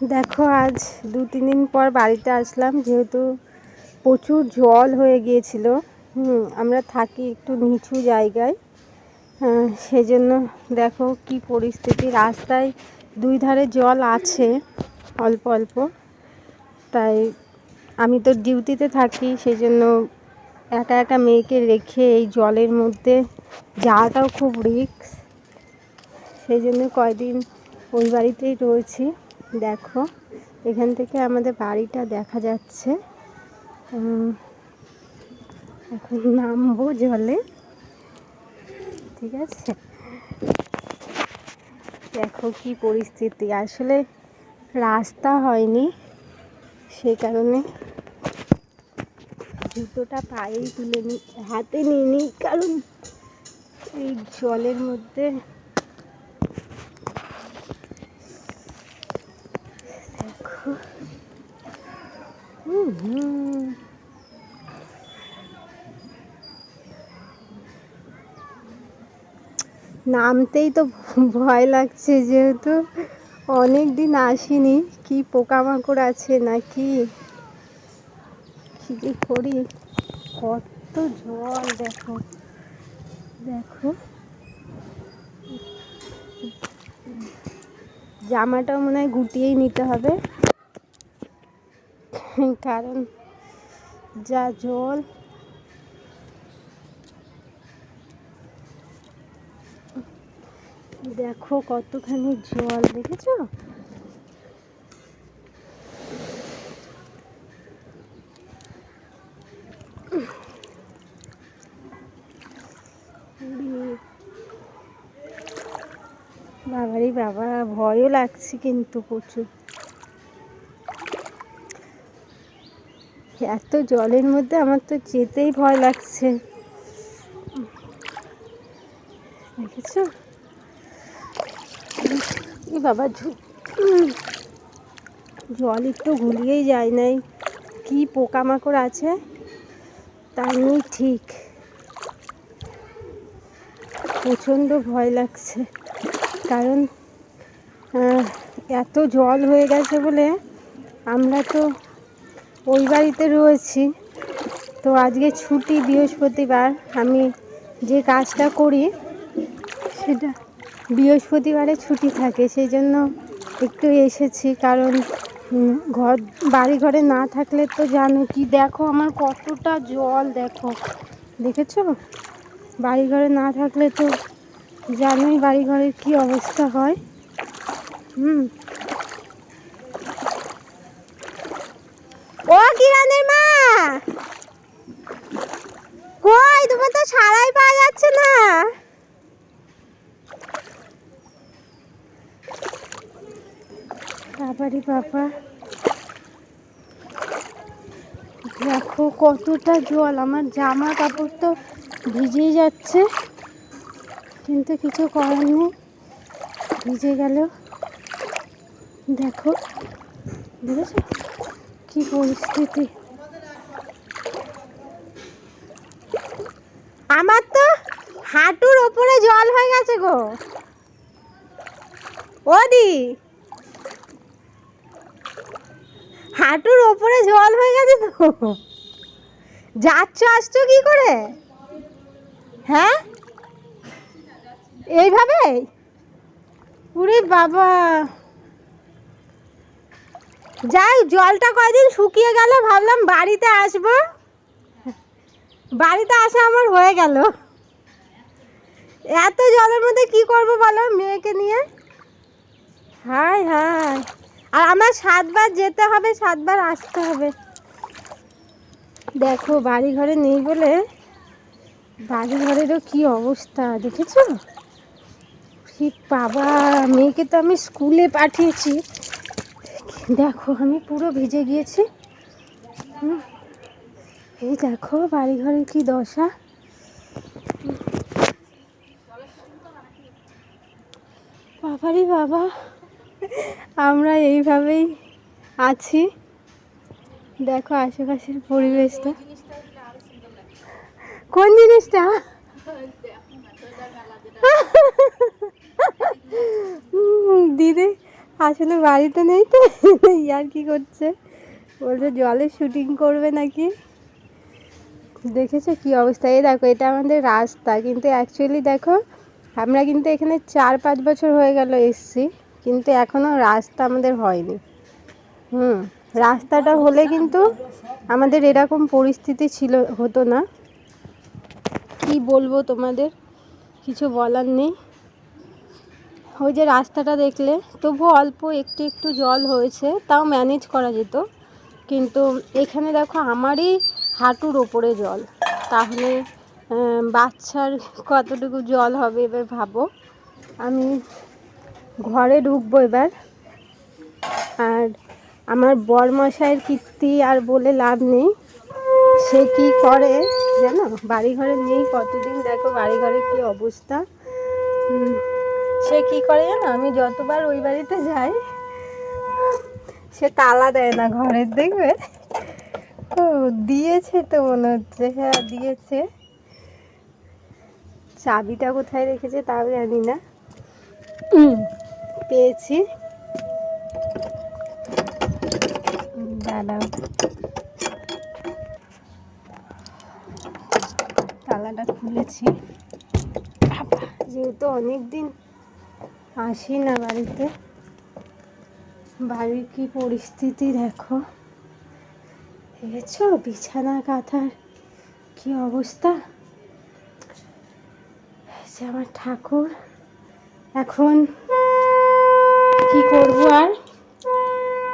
দেখো, আজ দু, তিন দিন পর বাড়িতে আসলাম, যেহেতু প্রচুর জল হয়ে গিয়েছিল। আমরা থাকি একটু নিচু জায়গায়। সেজন্য দেখো কি পরিস্থিতি। রাস্তায় দুই ধারে জল আছে, অল্প অল্প। তাই আমি তো ডিউটিতে থাকি সেই জন্য একা একা মেয়েকে রেখে এই জলের মধ্যে যাওয়াটাও খুব রিস্ক। সেই জন্য কয়দিন ওই বাড়িতেই রয়েছি। দেখো, এখান থেকে আমাদের বাড়িটা দেখা যাচ্ছে। এখন নামবো জলে। ঠিক আছে? দেখো কি পরিস্থিতি। আসলে রাস্তা হয়নি সেই কারণে জুতোটা পায়েই তুলে নি, হাতে নিয়ে নিই কারণ এই জলের মধ্যে দেখো হুম হুম নামতেই তো ভয় লাগছে যেহেতু। অনেক দিন আসিনি। কি পোকামাকড় আছে নাকি? কি করি? কত জল দেখো। দেখো। জামাটাও মনে হয় গুটিয়েই নিতে হবে। কারণ যা জল। দেখো কতখানি জল দেখেছ? বাবারে বাবা ভয়ও লাগছে কিন্তু প্রচুর। এত জলের মধ্যে আমার তো যেতেই ভয় লাগছে। দেখেছ? বাবা জল একটু গুলিয়েই যায় নাই। কি পোকামাকড় আছে? তার নেই ঠিক। প্রচণ্ড ভয় লাগছে। কারণ এত জল হয়ে গেছে বলে আমরা তো ওই বাড়িতে রয়েছি। তো আজকে ছুটি, বৃহস্পতিবার। আমি যে কাজটা করি, সেটা বৃহস্পতিবারে ছুটি থাকে। সেই জন্য একটু এসেছি, কারণ ঘর বাড়ি ঘরে না থাকলে তো জানো কি? দেখো আমার কতটা জল, দেখো। দেখেছ? বাড়ি ঘরে না থাকলে তো জানোই বাড়ি ঘরের কি অবস্থা হয়। হুম। কই, তোমার তো সারাই পাওয়া যাচ্ছে না। বাবারি বাবা। দেখো কতটা জল, আমার জামা কাপড় তো ভিজেই যাচ্ছে। কিন্তু কিছু করার নেই, ভিজে গেল দেখো বুঝেছ কি পরিস্থিতি? আমার তো হাঁটুর ওপরে জল হয়ে গেছে গো। ওদি, হাঁটুর ওপরে জল হয়ে গেছে তো? যাচ্ছ আসছো কি করে? হ্যাঁ? এইভাবে? উরে বাবা। যাই জলটা কয়দিন শুকিয়ে গেল, ভাবলাম বাড়িতে আসব। বাড়িতে আসা আমার হয়ে গেল। এত জলের মধ্যে কি করব বলো মেয়েকে নিয়ে? হাই হাই আর আমার সাতবার যেতে হবে সাতবার আসতে হবে। দেখো বাড়ি ঘরে নেই বলে বাড়ি ঘরেরও কি অবস্থা দেখেছ? ঠিক বাবা মেয়েকে তো আমি স্কুলে পাঠিয়েছি। দেখো আমি পুরো ভিজে গিয়েছি। হুম, এই দেখো, বাড়িঘরের কি দশা? বাবারি বাবা, আমরা এইভাবেই আছি। দেখো আশেপাশের পরিবেশটা। কোন জিনিসটা? দিদি, আসলে বাড়িতে নেই তো ইয়ার কি করছে? বলছে জলে শুটিং করবে নাকি? দেখেছ কি অবস্থা? এই দেখো, এটা আমাদের রাস্তা, কিন্তু অ্যাকচুয়ালি দেখো, আমরা কিন্তু এখানে চার পাঁচ বছর হয়ে গেল এসছি, কিন্তু এখনও রাস্তা আমাদের হয়নি। হুম, রাস্তাটা হলে কিন্তু আমাদের এরকম পরিস্থিতি ছিল, হতো না। কি বলব তোমাদের? কিছু বলার নেই। ওই যে রাস্তাটা দেখলে, তবু অল্প একটু একটু জল হয়েছে, তাও ম্যানেজ করা যেত। কিন্তু এখানে দেখো, আমারই হাঁটুর ওপরে জল। তাহলে বাচ্চার কতটুকু জল হবে এবার ভাবো। আমি ঘরে ঢুকবো এবার। আর আমার বরমশাইয়ের কীর্তি আর বলে লাভ নেই। সে কি করে জানো? বাড়ি ঘরে নেই কতদিন, দেখো বাড়ি ঘরে কি অবস্থা। সে কি করে জানো? আমি যতবার ওই বাড়িতে যাই, সে তালা দেয় না ঘরের, দেখবে? ও দিয়েছে তো মনে হচ্ছে হ্যাঁ দিয়েছে। চাবিটা কোথায় রেখেছে তাও জানি না। পেয়েছি। দাঁড়াও। তালাটা খুলেছি। যেহেতু অনেক দিন আসি না বাড়িতে বাড়ির কি পরিস্থিতি দেখো। দেখেছ বিছানা কাঁথার কি অবস্থা? যে আমার ঠাকুর। এখন কি করব আর?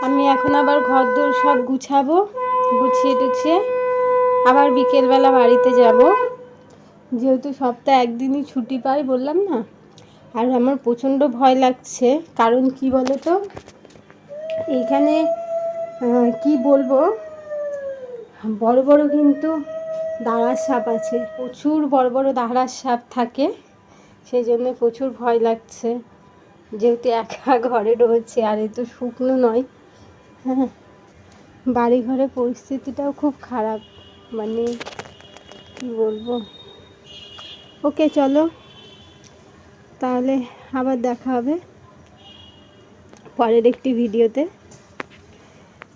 আমি এখন আবার ঘর দোর সব গুছাবো, গুছিয়ে টুছিয়ে। আবার বিকেলবেলা বাড়িতে যাব। যেহেতু সপ্তাহে একদিনই ছুটি পাই, বললাম না? আর আমার প্রচণ্ড ভয় লাগছে। কারণ কি বলো তো এইখানে কি বলব? বড় বড় কিন্তু দাঁড়ার সাপ আছে। প্রচুর বড় বড় দাঁড়ার সাপ থাকে সেই জন্য প্রচুর ভয় লাগছে। যেহেতু একা ঘরে রয়েছে, আর এ তো শুকনো নয়। হ্যাঁ বাড়ি ঘরে পরিস্থিতিটাও খুব খারাপ। মানে কি বলব? ওকে, চলো। তাহলে আবার দেখা হবে পরের একটি ভিডিওতে।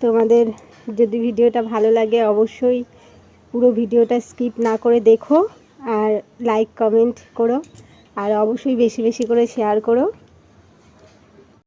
তোমাদের যদি ভিডিওটা ভালো লাগে অবশ্যই পুরো ভিডিওটা স্কিপ না করে দেখো আর লাইক, কমেন্ট করো। আর অবশ্যই বেশি বেশি করে শেয়ার করো।